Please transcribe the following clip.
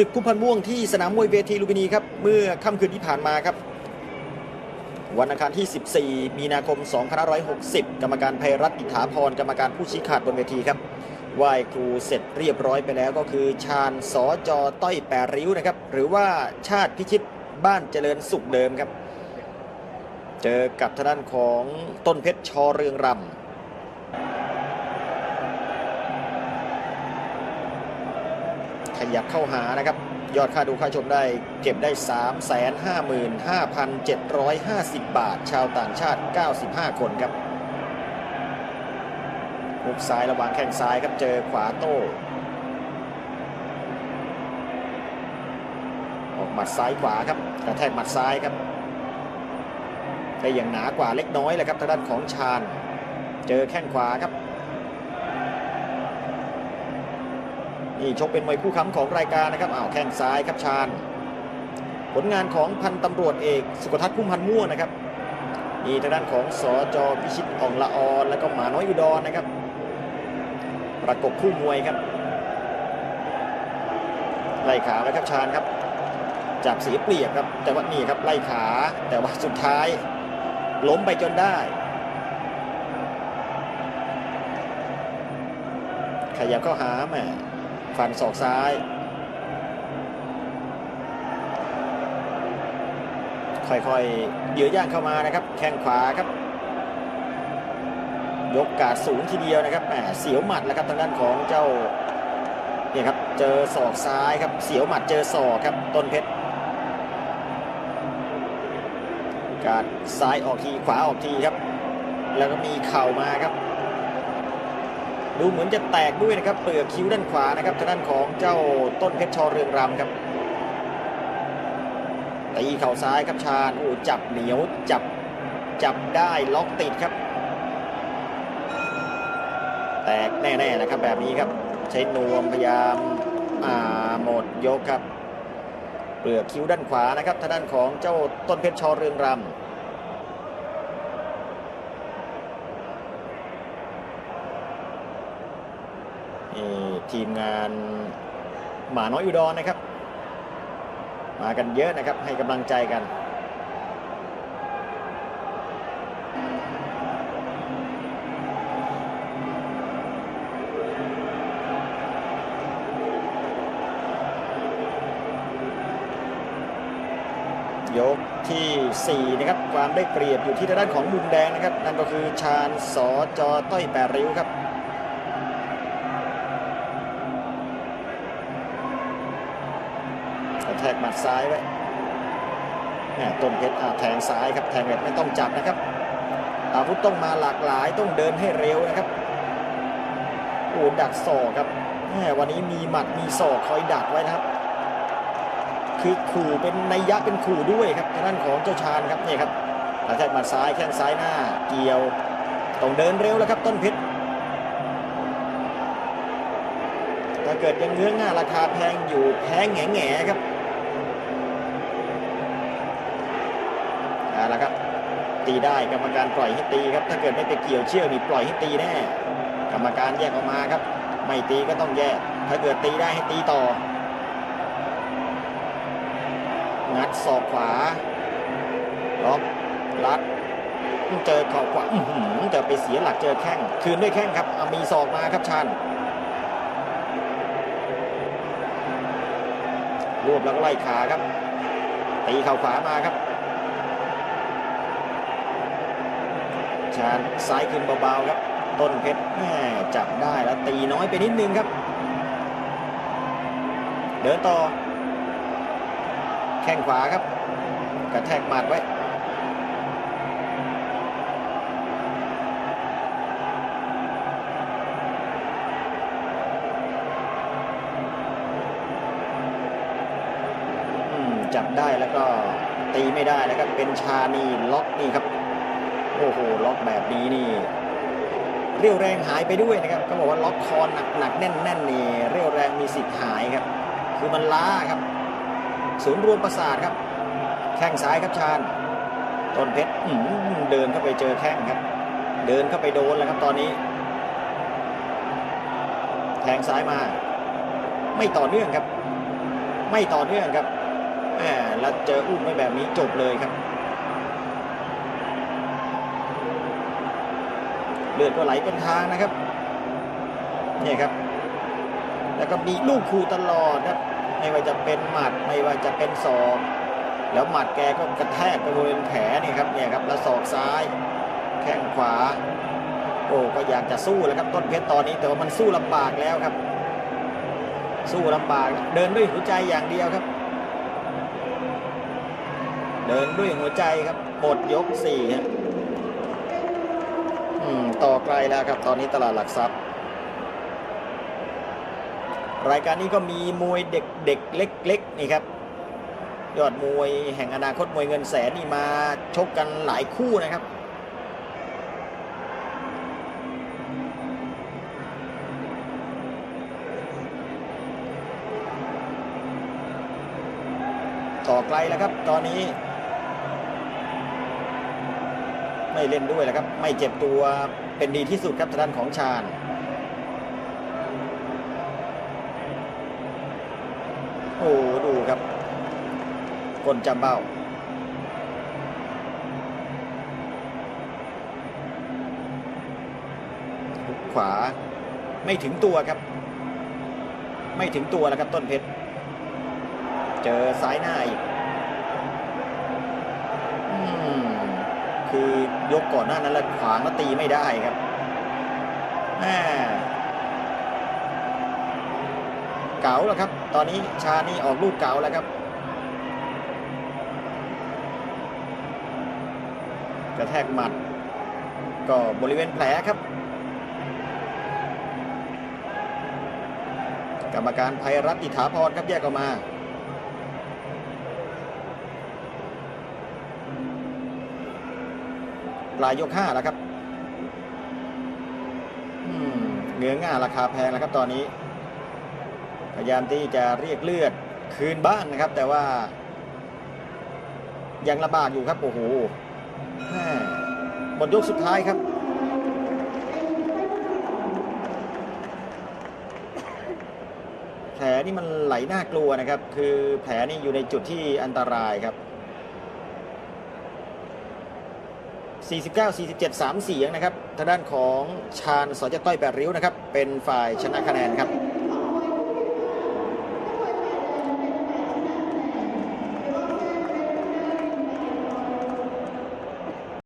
ศึกพุ่มพันม่วงที่สนามมวยเวทีลุมพินีครับ เมื่อค่ำคืนที่ผ่านมาครับ วันอังคารที่ 14 มีนาคม 2560 กรรมการภัยรัตน์อิทธาพรกรรมการผู้ชี้ขาดบนเวทีครับไหว้ครูเสร็จเรียบร้อยไปแล้วก็คือชาญสอจอต้อยแปรริ้วนะครับ หรือว่าชาติพิชิตบ้านเจริญสุขเดิมครับ เจอกับทางด้านของต้นเพชรชอเรืองรำ ยับเข้าหานะครับ ยอดค่าดูค่าชมได้เก็บได้ 355,750 บาท ชาวต่างชาติ 95 คนครับหุกซ้ายระหว่างแข้งซ้ายครับเจอขวาโต้ออกหมัดซ้ายขวาครับกระแทกหมัดซ้ายครับได้อย่างหนากว่าเล็กน้อยเลยครับทางด้านของชาญ เจอแข้งขวาครับ นี่ชกเป็นมวยคู่ค้ำของรายการนะครับอ้าวแข้งซ้ายครับชาญผลงานของพันตำรวจเอกสุกทัศน์พุ่มพันธ์ม่วงนะครับนี่ทางด้านของสอจอพิชิตอ่องละออนแล้วก็หมาน้อยอุดรนะครับ ประกบคู่มวยครับไล่ขาไว้ครับชาญครับจับเสียเปรียบครับ แต่ว่านี่ครับไล่ขาแต่ว่าสุดท้าย ล้มไปจนได้ ขยับเข้าหาแม่ ฟันศอกซ้าย ค่อยๆเดือย่างเข้ามานะครับ แข้งขวาครับ ยกกาดสูงทีเดียวนะครับแหมเสียวหมัดแล้วครับทางด้านของเจ้าเนี่ยครับเจอศอกซ้ายครับเสียวหมัดเจอศอกครับต้นเพชรการซ้ายออกทีขวาออกทีครับ แล้วก็มีเข่ามาครับ ดูเหมือนจะแตกด้วยนะครับเปลือกคิ้วด้านขวานะครับทางด้านของเจ้าต้นเพชรชอเรืองรำครับตีเข่าซ้ายครับชาญโอ้จับเหนียวจับจับได้ล็อกติดครับ แตกแน่ๆนะครับแบบนี้ครับ ใช้นวมพยายามอ่าหมดยกครับเปลือกคิ้วด้านขวานะครับทางด้านของเจ้าต้นเพชรชอเรืองรำ ทีมงานหมาน้อยอุดรนะครับ มากันเยอะนะครับให้กำลังใจกันยกทีสี่ 4 นะครับ ความได้เปรียบอยู่ที่ด้านของมุมแดงนะครับ นั่นก็คือชาญสอจอต้อยแปดริ้วครับ ทกหมัดซ้ายไว้แหม่ต้นเพชรอาแทงซ้ายครับแทงแบบไม่ต้องจับนะครับ อาวุธต้องมาหลากหลายต้องเดินให้เร็วนะครับโอ้ดักศอกครับแหมวันนี้มีหมัดมีศอกคอยดักไว้นะครับ คือขู่เป็นนัยยะเป็นขู่ด้วยครับทางด้านของเจ้าชาญครับนี่ครับกระแทกหมัดซ้ายแข้งซ้ายหน้า เกี่ยวต้องเดินเร็วแล้วครับ ต้นเพชรถ้าเกิดยังเนื้อง่าราคาแพงอยู่แพงแง่แง่ครับเอาละครับ ตีได้กรรมการปล่อยให้ตีครับ ถ้าเกิดไม่ไปเกี่ยวเชือกนี่ปล่อยให้ตีแน่ กรรมการแยกออกมาครับ ไม่ตีก็ต้องแยก ถ้าเกิดตีได้ให้ตีต่อ งัดศอกขวาล็อกรัดเจอเข่าขวาอื้อไปเสียหลักเจอแข้งคืนด้วยแข้งครับเอามีศอกมาครับชาญรวบแล้วก็ไล่ขาครับ ตีเข่าขวามาครับ ชาญซ้ายขึ้นเบาๆครับ ต้นเพชรแม่จับได้แล้วตีน้อยไปนิดนึงครับ เดินต่อ แข้งขวาครับ กระแทกหมัดไว้อืมจับได้แล้วก็ตีไม่ได้แล้วก็เป็นชานีล็อกนี่ครับ โอ้โหล็อกแบบนี้นี่เรี่ยวแรงหายไปด้วยนะครับเขาบอกว่าล็อกคอหนักหนักแน่นแน่นนี่เรี่ยวแรงมีสิทธิ์หายครับ คือมันล้าครับศูนย์รวมประสาทครับแข้งซ้ายครับชาญต้นเพชรเดินเข้าไปเจอแข้งครับ เดินเข้าไปโดนแล้วครับตอนนี้ แทงซ้ายมา ไม่ต่อเนื่องครับ ไม่ต่อเนื่องครับแหมแล้วเจออุ้มไม่แบบนี้จบเลยครับ เลือดก็ไหลเป็นทางนะครับนี่ครับ แล้วก็มีลูกคูตลอดครับ ไม่ว่าจะเป็นหมัดไม่ว่าจะเป็นศอกแล้วหมัดแกก็กระแทกไปบริเวณแผลนี่ครับเนี่ยครับแล้วศอกซ้าย แข้งขวา โอ้ก็อยากจะสู้แล้วครับต้นเพชรตอนนี้แต่ว่ามันสู้ลำบากแล้วครับ สู้ลำบากเดินด้วยหัวใจอย่างเดียวครับ เดินด้วยหัวใจครับหมดยกสี่ฮะอืม ต่อไกลแล้วครับ ตอนนี้ตลาดหลักทรัพย์ รายการนี้ก็มีมวยเด็กเด็กเล็กๆนี่ครับ ยอดมวยแห่งอนาคตมวยเงินแสนนี่มาชกกันหลายคู่นะครับต่อไกลแล้วครับ ตอนนี้ ไม่เล่นด้วยแล้วครับ ไม่เจ็บตัวเป็นดีที่สุดครับทางด้านของชาญโอ้ดูครับกลจำเบ้าขวาไม่ถึงตัวครับ ไม่ถึงตัวแล้วครับต้นเพชร เจอซ้ายหน้าอีก คือยกก่อนหน้านั้นแล้วขวางแล้วตีไม่ได้ครับแม่เก๋าแล้วครับ ตอนนี้ชานี่ออกลูกเก๋าแล้วครับ กระแทกหมัด ก็บริเวณแผลครับ กรรมการภัยรัตน์อิฐาพรครับแยกออกมา ลายยกห้าแล้วครับเนื้อง่าราคาแพงแล้วครับตอนนี้ พยายามที่จะเรียกเลือดคืนบ้างนะครับ แต่ว่า ยังลำบากอยู่ครับโอ้โหหมดยกสุดท้ายครับแผลนี่มันไหลน่ากลัวนะครับ คือแผลนี่อยู่ในจุดที่อันตรายครับ 49 47 3 เสียงนะครับทางด้านของชาญสอจต้อยแปดริ้วนะครับเป็นฝ่ายชนะคะแนนครับ